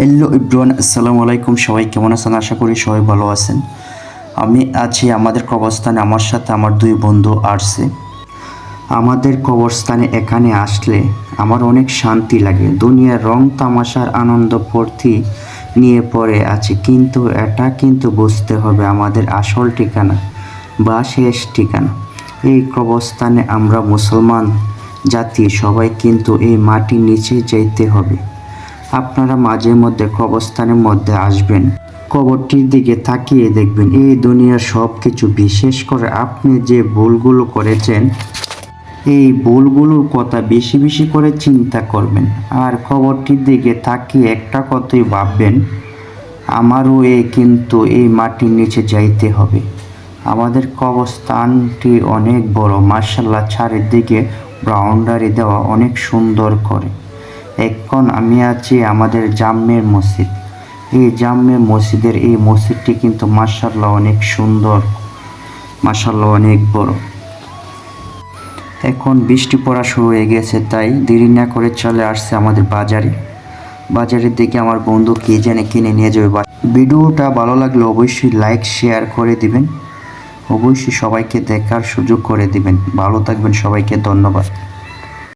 Hello Ibran আসসালামু আলাইকুম। সবাই কেমন আছেন? আশা করি সবাই ভালো আছেন। আমি আছি আমাদের কবরস্থানে। আমার সাথে আমার দুই বন্ধু আসছে। আমাদের কবরস্থানে এখানে আসলে আমার অনেক শান্তি লাগে। দুনিয়ার রং, তামাশার আনন্দ, ফুর্তি নিয়ে পড়ে আছে। কিন্তু এটা কিন্তু বুঝতে হবে আমাদের আসল ঠিকানা বা শেষ ঠিকানা। এই কবরস্থানে আমরা মুসলমান জাতি, সবাই কিন্তু এই মাটির নিচে যেতে হবে। আপনারা মাঝে মধ্যে কবরস্থানের মধ্যে আসবেন। কবরটির দিকে তাকিয়ে দেখবেন, এই দুনিয়ার সব কিছু বিশেষ করে আপনি যে ভুলগুলো করেছেন, এই ভুলগুলোর কথা বেশি বেশি করে চিন্তা করবেন। আর কবরটির দিকে তাকিয়ে একটা কথাই ভাববেন, আমারও এ কিন্তু এই মাটির নিচে যাইতে হবে। আমাদের কবরস্থানটি অনেক বড় মার্শাল্লাহ চারিদিকে বাউন্ডারি দেওয়া অনেক সুন্দর করে। এখন আমি আছি আমাদের জাম্মের মসজিদ। এই জাম্মে মসজিদের এই মসজিদটি কিন্তু মার্শাল্লাহ অনেক সুন্দর মার্শাল্লাহ অনেক বড়। এখন বৃষ্টি পড়া শুরু হয়ে গেছে, তাই দেরি না করে চলে আসছে আমাদের বাজারে। বাজারের দিকে আমার বন্ধু কে জানে কিনে নিয়ে যাবে ভিডিওটা ভালো লাগলে অবশ্যই লাইক, শেয়ার করে দিবেন। অবশ্যই সবাইকে দেখার সুযোগ করে দিবেন। ভালো থাকবেন সবাইকে, ধন্যবাদ।